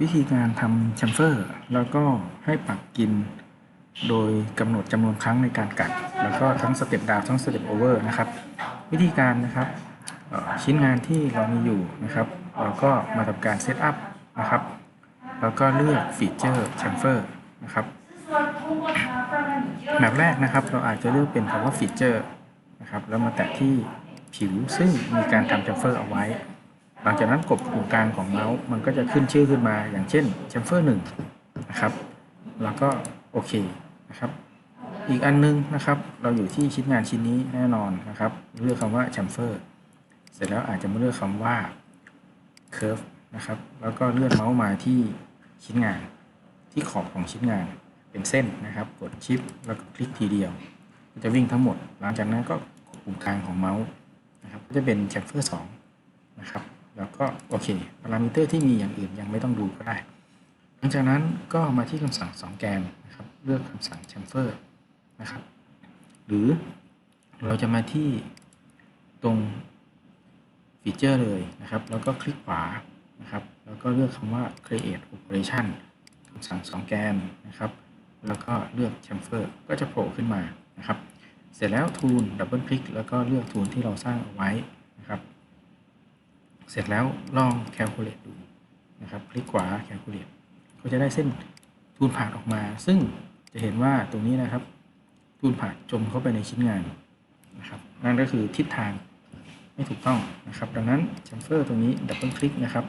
วิธีการทำแชมเฟอร์ แล้วก็ให้ปรับกิน โดยกำหนดจำนวนครั้งในการกัด แล้วก็ทั้งสเต็ปดาวทั้งสเต็ปโอเวอร์นะครับ วิธีการนะครับชิ้นงานที่เรามีอยู่นะครับเราก็มาทำการเซตอัพนะครับ แล้วก็เลือกฟีเจอร์แชมเฟอร์นะครับแบบแรกนะครับเราอาจจะเลือกเป็นคำว่าฟีเจอร์นะครับแล้วมาแตะที่ผิวซึ่งมีการทำแชมเฟอร์เอาไว้ หลังจากนั้นกดปุ่มกลางของเมาส์มันก็จะขึ้นชื่อขึ้นมาอย่างเช่นแชมเฟอร์หนึ่งนะครับแล้วก็โอเคนะครับ อีกอันนึงนะครับ เราอยู่ที่ชิ้นงานชิ้นนี้แน่นอนนะครับ เลือกคำว่าแชมเฟอร์เสร็จแล้วอาจจะมาเลือกคำว่า curve นะครับ แล้วก็เลื่อนเมาส์มาที่ชิ้นงานที่ขอบของชิ้นงานเป็นเส้นนะครับ กดชิปแล้วก็คลิกทีเดียวจะวิ่งทั้งหมด หลังจากนั้นก็กดปุ่มกลางของเมาส์นะครับ ก็จะเป็นแชมเฟอร์สองนะครับ แล้วก็โอเคพารามิเตอร์ที่มีอย่างอื่นยังไม่ต้องดูก็ได้ หลังจากนั้นก็มาที่คำสั่ง 2 แกนนะครับเลือกคำสั่ง chamfer นะครับ หรือเราจะมาที่ตรงฟีเจอร์เลยนะครับ แล้วก็คลิกขวานะครับ แล้วก็เลือกคำว่า create operation คำสั่ง 2 แกนนะครับ แล้วก็เลือก chamfer ก็จะโผล่ขึ้นมานะครับ เสร็จแล้ว tool ดับเบิลคลิกแล้วก็เลือก tool ที่เราสร้างเอาไว้ เสร็จแล้วลอง calculate ดูนะครับคลิกขวา calculate ก็จะได้เส้นทูนผ่านออกมา ซึ่งจะเห็นว่าตรงนี้นะครับทูนผ่านจมเข้าไปในชิ้นงานนะครับนั่นก็คือทิศทางไม่ถูกต้องนะครับ ดังนั้นแชมเฟอร์ตรงนี้ดับเบิลคลิกนะครับ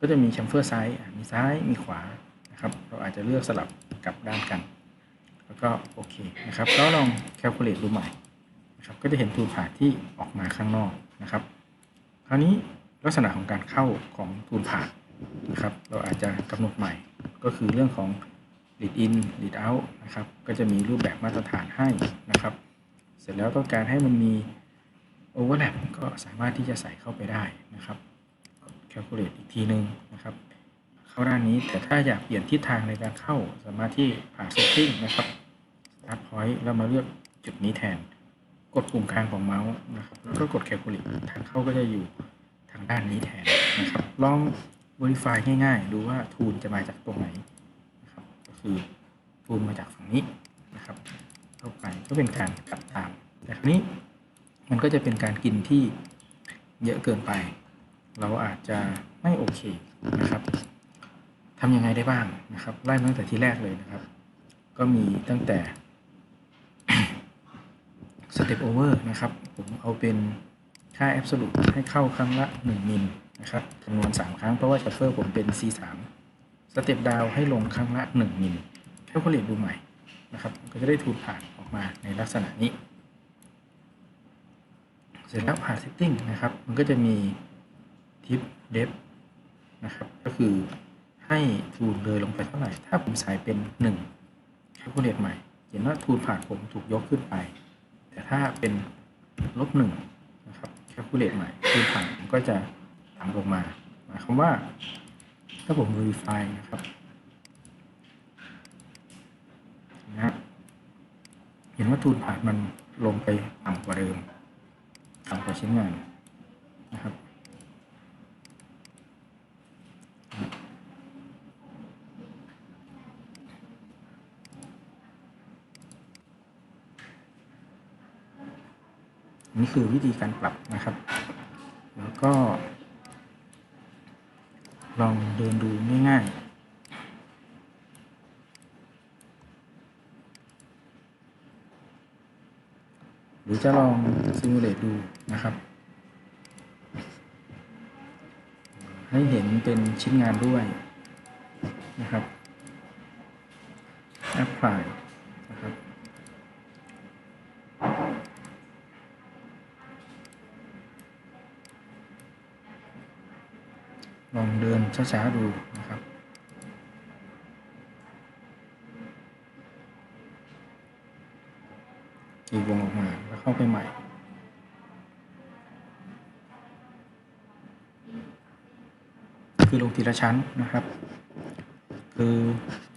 ก็จะมีแชมเฟอร์ซ้ายมีซ้ายมีขวานะครับ เราอาจจะเลือกสลับกับด้านกัน แล้วก็โอเคนะครับแล้วลอง calculate ดูใหม่นะครับก็จะเห็นทูนผ่านที่ออกมาข้างนอกนะครับ คราวนี้ ลักษณะของการเข้าของทูลผ่านนะครับ เราอาจจะกำหนดใหม่ ก็คือเรื่องของ lead in lead out นะครับ ก็จะมีรูปแบบมาตรฐานให้นะครับ เสร็จแล้วต้องการให้มันมี overlap ก็สามารถที่จะใส่เข้าไปได้นะครับ calculate อีกทีหนึ่งนะครับ เข้าด้านนี้แต่ถ้าอยากเปลี่ยนทิศทางในการเข้าสามารถที่ผ่าน setting นะครับ start point แล้วมาเลือกจุดนี้แทน กดปุ่มกลางของเมาส์นะครับแล้วก็กด calculate ทางเข้าก็จะอยู่ ทางด้านนี้แทนนะครับ ลอง verify ง่ายๆ ดูว่าทูลจะมาจากตรงไหนนะครับ ก็คือทูลมาจากฝั่งนี้นะครับเข้าไปก็เป็นการกลับตาม แต่คราวนี้มันก็จะเป็นการกินที่เยอะเกินไป เราอาจจะไม่โอเคนะครับทำยังไงได้บ้างนะครับไล่มาตั้งแต่ที่แรกเลยนะครับ ก็มีตั้งแต่ Step Over นะครับ ผมเอาเป็น ค่าแอบสูตให้เข้าครั้งละ 1 มิลนะครับจำนวน 3 ครั้งเพราะว่าชัฟเฟอร์ผมเป็น C3 สเต็ปดาวให้ลงครั้งละ 1 มิลแค่ผลิตดูใหม่นะครับ ก็จะได้ทูนผ่านออกมาในลักษณะนี้ เสร็จแล้วผ่านเซตติ้งนะครับ มันก็จะมีทิปเดฟนะครับ ก็คือให้ทูนเลยลงไปเท่าไหร่ ถ้าผมสายเป็น1แค่คูลิตใหม่ เห็นว่าทูนผ่านผมถูกยกขึ้นไป แต่ถ้าเป็นลบหนึ่ง c a l c u l a t ใหม่คือถังก็จะต่ำลงมา หมายความว่า ถ้าผม verify นะครับนะเห็นว่าทูนผ่านมันลงไปต่ำกว่าเดิมต่ำกว่าชิ้นงานนะครับ นี่คือวิธีการปรับนะครับ แล้วก็ ลองเดินดูง่ายๆ หรือจะลองซิมูเลตดูนะครับ ให้เห็นเป็นชิ้นงานด้วยนะครับ apply นะครับ ลองเดินช้าๆดูนะครับ อีกวงออกมาแล้วเข้าไปใหม่คือลงทีละชั้นนะครับ คือ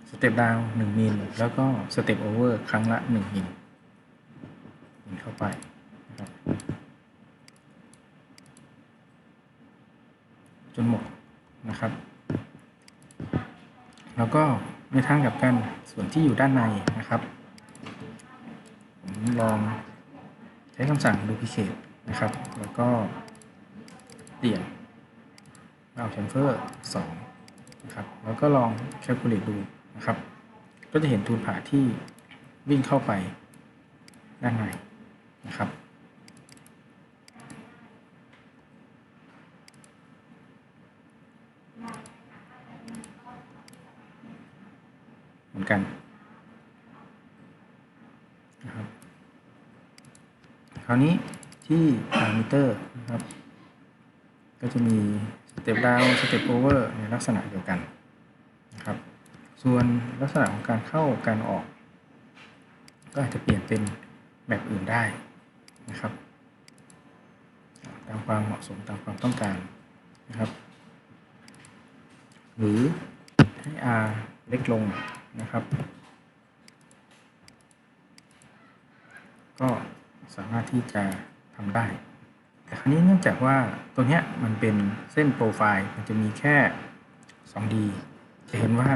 สเต็ปดาวหนึ่งมิลแล้วก็สเต็ปโอเวอร์ครั้งละหนึ่งมิลมิลเข้าไปนะจนหมด นะครับ แล้วก็ในทางกับกันส่วนที่อยู่ด้านในนะครับผมลองใช้คำสั่ง duplicate นะครับ แล้วก็เปลี่ยนเอา chamfer 2นะครับ แล้วก็ลอง calculate ดูนะครับ ก็จะเห็นทูลผ่าที่วิ่งเข้าไปด้านในนะครับ มือนกันนะครับคราวนี้ที่ parameter นะครับ ก็จะมี step down step over ในลักษณะเดียวกันนะครับ ส่วนลักษณะของการเข้าการออก ก็อาจจะเปลี่ยนเป็นแบบอื่นได้นะครับ ตามความเหมาะสมตามความต้องการนะครับ หรือให้ R เล็กลง นะครับ ก็สามารถที่จะทำได้ แต่ครั้นี้เนื่องจากว่าตัวเนี้ยมันเป็นเส้นโปรไฟล์มันจะมีแค่ 2D จะเห็นว่า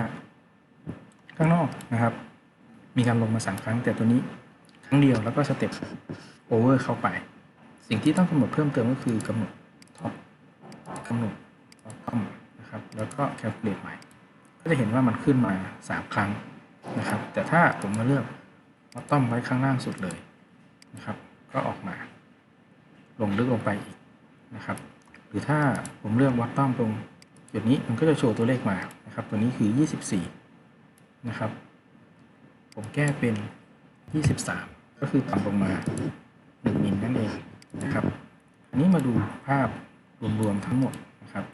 ข้างนอกนะครับ มีการลงมาสามครั้ง แต่ตัวนี้ครั้งเดียวแล้วก็สเต็ปโอเวอร์เข้าไป สิ่งที่ต้องกำหนดเพิ่มเติมก็คือกำหนดท็อปกำหนดททอมนะครับ แล้วก็แคลคูลเลตใหม่ ก็จะเห็นว่ามันขึ้นมา3ครั้งนะครับ แต่ถ้าผมมาเลือกบอททอมไว้ข้างล่างสุดเลยนะครับ ก็ออกมา ลงลึกลงไปอีกนะครับ หรือถ้าผมเลือกวัดต้อมตรงจุดนี้มันก็จะโชว์ตัวเลขมานะครับ ตัวนี้คือ 24 นะครับ ผมแก้เป็น 23 ก็คือต่ำลงมา1มิลนั่นเองนะครับอันนี้มาดูภาพรวมๆทั้งหมดนะครับ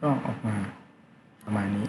ก็ออกมาประมาณนี้